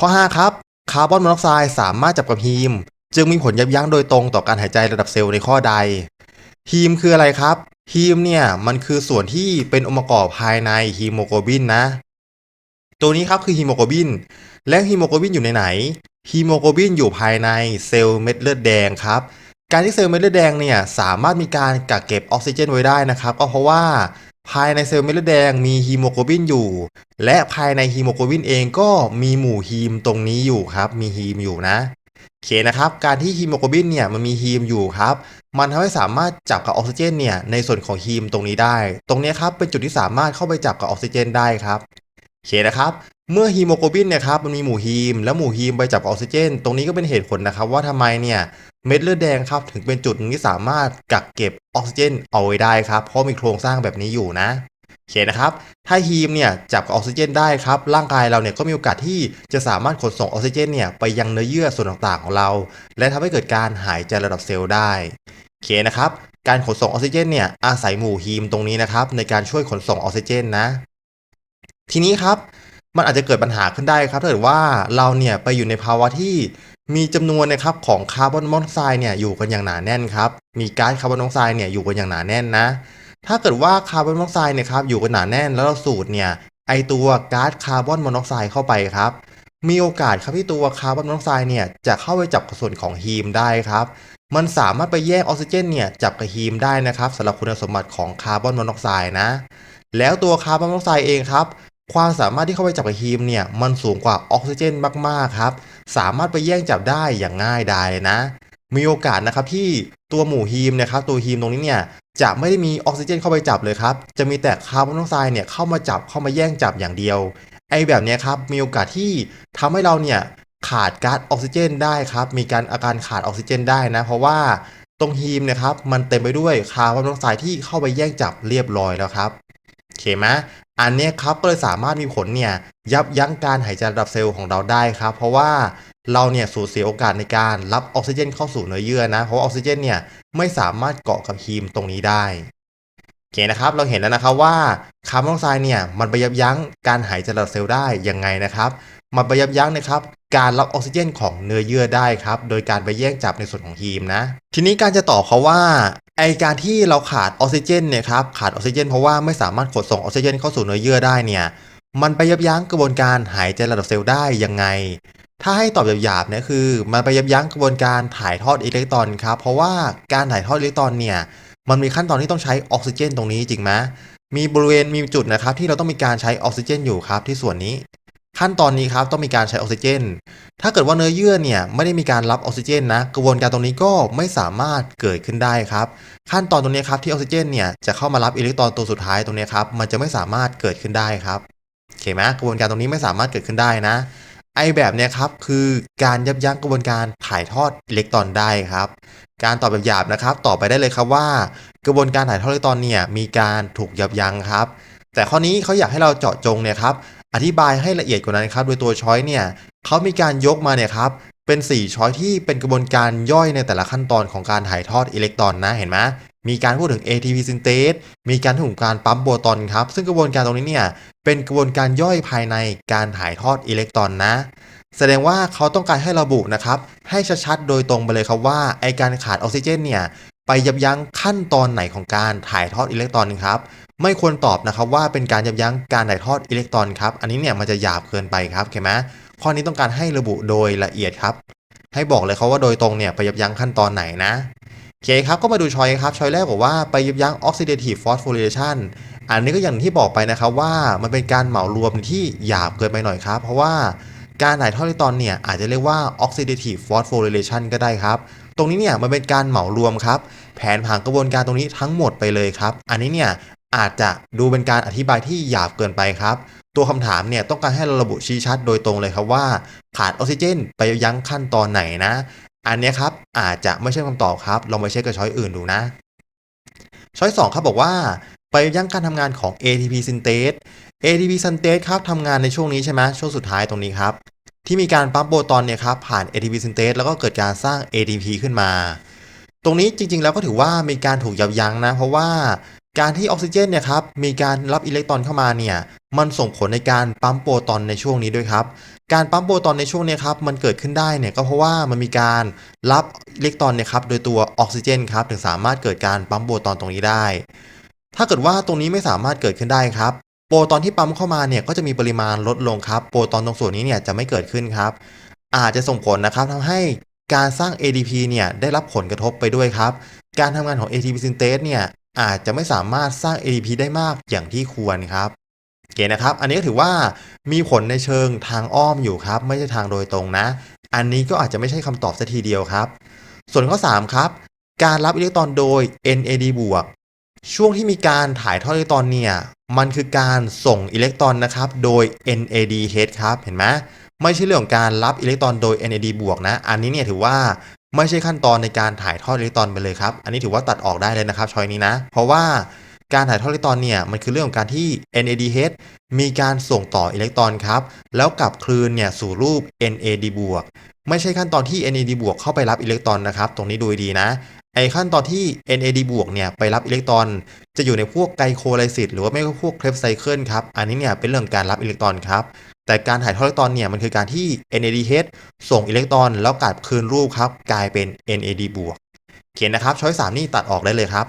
ข้อ 5 ครับ คาร์บอนมอนอกไซด์สามารถจับกับฮีม จึงมีผลยับยั้งโดยตรงต่อการหายใจระดับเซลล์ในข้อใด ฮีมคืออะไรครับ ฮีมเนี่ยมันคือส่วนที่เป็นองค์ประกอบภายในฮีโมโกลบินนะ ตัวนี้ครับคือฮีโมโกลบิน และฮีโมโกลบินอยู่ในไหน ฮีโมโกลบินอยู่ภายในเซลล์เม็ดเลือดแดงครับ การที่เซลล์เม็ดเลือดแดงเนี่ยสามารถมีการกักเก็บออกซิเจนไว้ได้นะครับ ก็เพราะว่า ภายในเซลล์เม็ดเลือดแดงมีฮีโมโกลบินอยู่ และภายในฮีโมโกลบินเองก็มีหมู่ฮีมตรงนี้อยู่ครับ มีฮีมอยู่นะโอเคนะครับ การที่ฮีโมโกลบินเนี่ยมันมีฮีมอยู่ครับ มันทำให้สามารถจับกับออกซิเจนเนี่ยในส่วนของฮีมตรงนี้ได้ ตรงนี้ครับเป็นจุดที่สามารถเข้าไปจับกับออกซิเจนได้ครับโอเคนะครับ เมื่อฮีโมโกลบินเนี่ยครับมันมีหมู่ฮีม และหมู่ฮีมไปจับกับออกซิเจน ตรงนี้ก็เป็นเหตุผลนะครับว่าทำไมเนี่ย เม็ดเลือดแดงครับถึงเป็นจุดที่สามารถกักเก็บออกซิเจนเอาไว้ได้ครับ เพราะมีโครงสร้างแบบนี้อยู่นะโอเคนะครับ ถ้าฮีมเนี่ยจับกับออกซิเจนได้ครับ ร่างกายเราเนี่ยก็มีโอกาสที่จะสามารถขนส่งออกซิเจนเนี่ยไปยังเนื้อเยื่อส่วนต่างๆของเรา และทำให้เกิดการหายใจระดับเซลล์ได้โอเคนะครับ การขนส่งออกซิเจนเนี่ยอาศัยหมู่ฮีมตรงนี้นะครับในการช่วยขนส่งออกซิเจนนะ ทีนี้ครับ มันอาจจะเกิดปัญหาขึ้นได้ครับถ้าเกิดว่าเราเนี่ยไปอยู่ในภาวะที่มีจำนวนนะครับของคาร์บอนมอนอกไซด์เนี่ยอยู่กันอย่างหนาแน่นครับ มีก๊าซคาร์บอนมอนอกไซด์เนี่ยอยู่กันอย่างหนาแน่นนะ ถ้าเกิดว่าคาร์บอนมอนอกไซด์เนี่ยครับอยู่กันหนาแน่นแล้วเราสูดเนี่ยไอตัวก๊าซคาร์บอนมอนอกไซด์เข้าไปครับ มีโอกาสครับที่ตัวคาร์บอนมอนอกไซด์เนี่ยจะเข้าไปจับกับส่วนของฮีมได้ครับ มันสามารถไปแยกออกซิเจนเนี่ยจับกับฮีมได้นะครับสำหรับคุณสมบัติของคาร์บอนมอนอกไซด์นะ แล้วตัวคาร์บอนมอนอกไซด์เองครับ ความสามารถที่เข้าไปจับกับฮีมเนี่ยมันสูงกว่าออกซิเจนมากๆครับ สามารถไปแย่งจับได้อย่างง่ายดายเลยนะ มีโอกาสนะครับที่ตัวหมู่ฮีมนะครับตัวฮีมตรงนี้เนี่ยจะไม่ได้มีออกซิเจนเข้าไปจับเลยครับ จะมีแต่คาร์บอนมออกไซด์เนี่ยเข้ามาจับเข้ามาแย่งจับอย่างเดียว ไอ้แบบนี้ครับมีโอกาสที่ทำให้เราเนี่ยขาดก๊าซออกซิเจนได้ครับ มีการอาการขาดออกซิเจนได้นะ เพราะว่าตรงฮีมนะครับมันเต็มไปด้วยคาร์บอนมออกไซด์ที่เข้าไปแย่งจับเรียบร้อยแล้วครับ เคไหมอันนี้ครับก็เลยสามารถมีผลเนี่ยยับยั้งการหายใจระดับเซลล์ของเราได้ครับ เพราะว่าเราเนี่ยสูญเสียโอกาสในการรับออกซิเจนเข้าสู่เนื้อเยื่อนะ เพราะว่าออกซิเจนเนี่ยไม่สามารถเกาะกับฮีมตรงนี้ได้โอเคนะครับ เราเห็นแล้วนะครับว่าคาร์บอนมออกไซด์เนี่ยมันไปยับยั้งการหายใจระดับเซลล์ได้ยังไงนะครับ มันไปยับยั้งนะครับการรับออกซิเจนของเนื้อเยื่อได้ครับ โดยการไปแย่งจับในส่วนของฮีมนะ ทีนี้การจะตอบเขาว่า ไอการที่เราขาดออกซิเจนเนี่ยครับขาดออกซิเจนเพราะว่าไม่สามารถขนส่งออกซิเจนเข้าสู่เนื้อเยื่อได้เนี่ยมันไปยับยั้งกระบวนการหายใจระดับเซลล์ได้ยังไง ถ้าให้ตอบหยาบๆเนี่ยคือ มันไปยับยั้งกระบวนการถ่ายทอดอิเล็กตรอนครับเพราะว่าการถ่ายทอดอิเล็กตรอนเนี่ยมันมีขั้นตอนที่ต้องใช้ออกซิเจน ตรงนี้จริงไหมมีบริเวณมีจุดนะครับที่เราต้องมีการใช้ออกซิเจนอยู่ครับที่ส่วนนี้ ขั้นตอนนี้ครับต้องมีการใช้ออกซิเจน ถ้าเกิดว่าเนื้อเยื่อเนี่ยไม่ได้มีการรับออกซิเจนนะกระบวนการตรงนี้ก็ไม่สามารถเกิดขึ้นได้ครับ ขั้นตอนตรงนี้ครับที่ออกซิเจนเนี่ยจะเข้ามารับอิเล็กตรอนตัวสุดท้ายตรงนี้ครับมันจะไม่สามารถเกิดขึ้นได้ครับโอเคไหมกระบวนการตรงนี้ไม่สามารถเกิดขึ้นได้นะ ไอแบบเนี้ยครับคือการยับยั้งกระบวนการถ่ายทอดอิเล็กตรอนได้ครับ การตอบแบบหยาบนะครับตอบไปได้เลยครับว่า กระบวนการถ่ายทอดอิเล็กตรอนเนี่ยมีการถูกยับยั้งครับแต่ข้อนี้เขาอยากให้เราเจาะจงเนี่ยครับ อธิบายให้ละเอียดกว่านั้นครับโดยตัวช้อยเนี่ยเขามีการยกมาเนี่ยครับเป็น 4 ช้อยที่เป็นกระบวนการย่อยในแต่ละขั้นตอนของการถ่ายทอดอิเล็กตรอนนะเห็นไหมมีการพูดถึง ATP synthase มีการถึงการปั๊มโบตอนครับ ซึ่งกระบวนการตรงนี้เนี่ยเป็นกระบวนการย่อยภายในการถ่ายทอดอิเล็กตรอนนะ แสดงว่าเขาต้องการให้ระบุนะครับ ให้ชัดๆ โดยตรงไปเลยครับว่าไอการขาดออกซิเจนเนี่ยไปยับยั้งขั้นตอนไหนของการถ่ายทอดอิเล็กตรอนครับ ไม่ควรตอบนะครับว่าเป็นการยับยั้งการถ่ายทอดอิเล็กตรอนครับ อันนี้เนี่ยมันจะหยาบเกินไปครับเข้าไหมข้อนี้ต้องการให้ระบุโดยละเอียดครับ ให้บอกเลยเขาว่าโดยตรงเนี่ยไปยับยั้งขั้นตอนไหนนะโอเคครับก็มาดูชอยครับชอยแรกบอกว่าไปยับยั้ง oxidative phosphorylation อันนี้ก็อย่างที่บอกไปนะครับว่ามันเป็นการเหมารวมที่หยาบเกินไปหน่อยครับ เพราะว่าการถ่ายทอดอิเล็กตรอนเนี่ยอาจจะเรียกว่า oxidative phosphorylation ก็ได้ครับ ตรงนี้เนี่ยมันเป็นการเหมารวมครับ แผนผังกระบวนการตรงนี้ทั้งหมดไปเลยครับ อันนี้เนี่ย อาจจะดูเป็นการอธิบายที่หยาบเกินไปครับ ตัวคำถามเนี่ยต้องการให้เราระบุชี้ชัดโดยตรงเลยครับว่า ขาดออกซิเจนไปยั้งขั้นตอนไหนนะ อันนี้ครับอาจจะไม่ใช่คำตอบครับ ลองไปเช็คกับช้อยอื่นดูนะ ช้อยสองครับบอกว่าไปยั้งการทำงานของ ATP synthase ATP synthase ครับทำงานในช่วงนี้ใช่ไหมช่วงสุดท้ายตรงนี้ครับ ที่มีการปั๊มโบตอนเนี่ยครับผ่าน ATP synthase แล้วก็เกิดการสร้าง ATP ขึ้นมา ตรงนี้จริงๆ แล้วก็ถือว่ามีการถูกยับยั้งนะ เพราะว่า การที่ออกซิเจนเนี่ยครับมีการรับอิเล็กตรอนเข้ามาเนี่ยมันส่งผลในการปั๊มโปรตอนในช่วงนี้ด้วยครับการปั๊มโปรตอนในช่วงนี้ครับมันเกิดขึ้นได้เนี่ยก็เพราะว่ามันมีการรับอิเล็กตรอนเนี่ยครับโดยตัวออกซิเจนครับถึงสามารถเกิดการปั๊มโปรตอนตรงนี้ได้ ถ้าเกิดว่าตรงนี้ไม่สามารถเกิดขึ้นได้ครับโปรตอนที่ปั๊มเข้ามาเนี่ยก็จะมีปริมาณลดลงครับโปรตอนตรงส่วนนี้เนี่ยจะไม่เกิดขึ้นครับ อาจจะส่งผลนะครับทำให้การสร้าง ADP เนี่ยได้รับผลกระทบไปด้วยครับ การทำงานของ ATP synthase เนี่ย อาจจะไม่สามารถสร้าง ADP ได้มากอย่างที่ควรครับโอเคนะครับ อันนี้ก็ถือว่ามีผลในเชิงทางอ้อมอยู่ครับ ไม่ใช่ทางโดยตรงนะ อันนี้ก็อาจจะไม่ใช่คำตอบสัทีเดียวครับ ส่วนข้อ 3 ครับ การรับอิเล็กตรอนโดย NAD บวกช่วงที่มีการถ่ายทอดอิเล็กตรอนเนี่ย มันคือการส่งอิเล็กตรอนนะครับ โดย NADH ครับ เห็นไหมไม่ใช่เรื่องของการรับอิเล็กตรอนโดย NAD บวกนะ อันนี้เนี่ยถือว่า ไม่ใช่ขั้นตอนในการถ่ายทอดอิเล็กตรอนไปเลยครับ อันนี้ถือว่าตัดออกได้เลยนะครับชอยนี้นะ เพราะว่าการถ่ายทอดอิเล็กตรอนเนี่ยมันคือเรื่องของการที่ NADH มีการส่งต่ออิเล็กตรอนครับ แล้วกลับคลืนเนี่ยสู่รูป NAD บวกไม่ใช่ขั้นตอนที่ NAD บวกเข้าไปรับอิเล็กตรอนนะครับ ตรงนี้ดูดีนะ ไอขั้นตอนที่ NAD บวกเนี่ยไปรับอิเล็กตรอน จะอยู่ในพวกไกลโคไลซิสหรือว่าไม่ก็พวกเคลฟไซเคิลครับ อันนี้เนี่ยเป็นเรื่องการรับอิเล็กตรอนครับ แต่การถ่ายทอดอิเล็กตรอนเนี่ยมันคือการที่ NADH ส่งอิเล็กตรอนแล้วกลับคืนรูปครับ กลายเป็น NAD บวกเขียนนะครับ ช้อย3นี่ตัดออกได้เลยครับ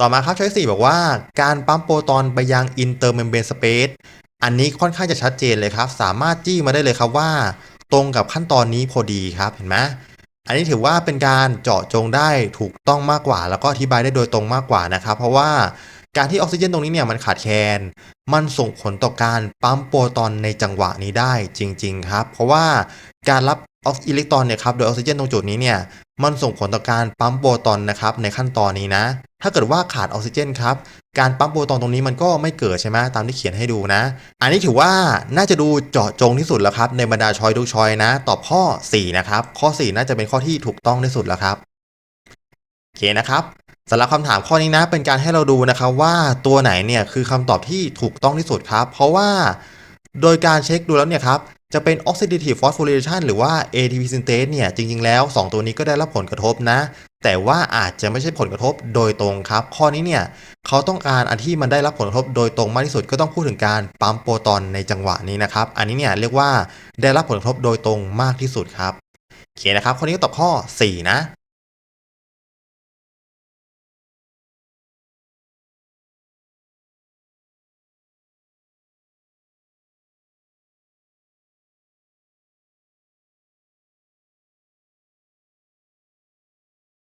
ต่อมาครับช้อย4บอกว่า การปั๊มโปรตอนไปยัง intermembrane space อันนี้ค่อนข้างจะชัดเจนเลยครับ สามารถจี้มาได้เลยครับว่า ตรงกับขั้นตอนนี้พอดีครับเห็นไหมอันนี้ถือว่าเป็นการเจาะจงได้ถูกต้องมากกว่า แล้วก็อธิบายได้โดยตรงมากกว่านะครับ เพราะว่า การที่ออกซิเจนตรงนี้เนี่ยมันขาดแคลน มันส่งผลต่อการปั๊มโปรตอนในจังหวะนี้ได้จริง ๆ ครับ เพราะว่าการรับออกอิเล็กตรอนเนี่ยครับโดยออกซิเจนตรงจุดนี้เนี่ยมันส่งผลต่อการปั๊มโปรตอนนะครับในขั้นตอนนี้นะ ถ้าเกิดว่าขาดออกซิเจนครับการปั๊มโปรตอนตรงนี้มันก็ไม่เกิดใช่ไหมตามที่เขียนให้ดูนะ อันนี้ถือว่าน่าจะดูเจาะจงที่สุดแล้วครับในบรรดาชอยทุกชอยนะ ตอบข้อ 4 นะครับ ข้อ 4 น่าจะเป็นข้อที่ถูกต้องที่สุดแล้วครับโอเคนะครับ สำหรับคำถามข้อนี้นะเป็นการให้เราดูนะครับว่าตัวไหนเนี่ยคือคำตอบที่ถูกต้องที่สุดครับ เพราะว่าโดยการเช็คดูแล้วเนี่ยครับจะเป็น oxidative phosphorylation หรือว่า ATP synthase เนี่ยจริง ๆ แล้ว 2 ตัวนี้ก็ได้รับผลกระทบนะ แต่ว่าอาจจะไม่ใช่ผลกระทบโดยตรงครับ ข้อนี้เนี่ยเขาต้องการอันที่มันได้รับผลกระทบโดยตรงมากที่สุดก็ต้องพูดถึงการปั๊มโปรตอนในจังหวะนี้นะครับ อันนี้เนี่ยเรียกว่าได้รับผลกระทบโดยตรงมากที่สุดครับโอเคนะครับข้อนี้ก็ตอบข้อ 4 นะ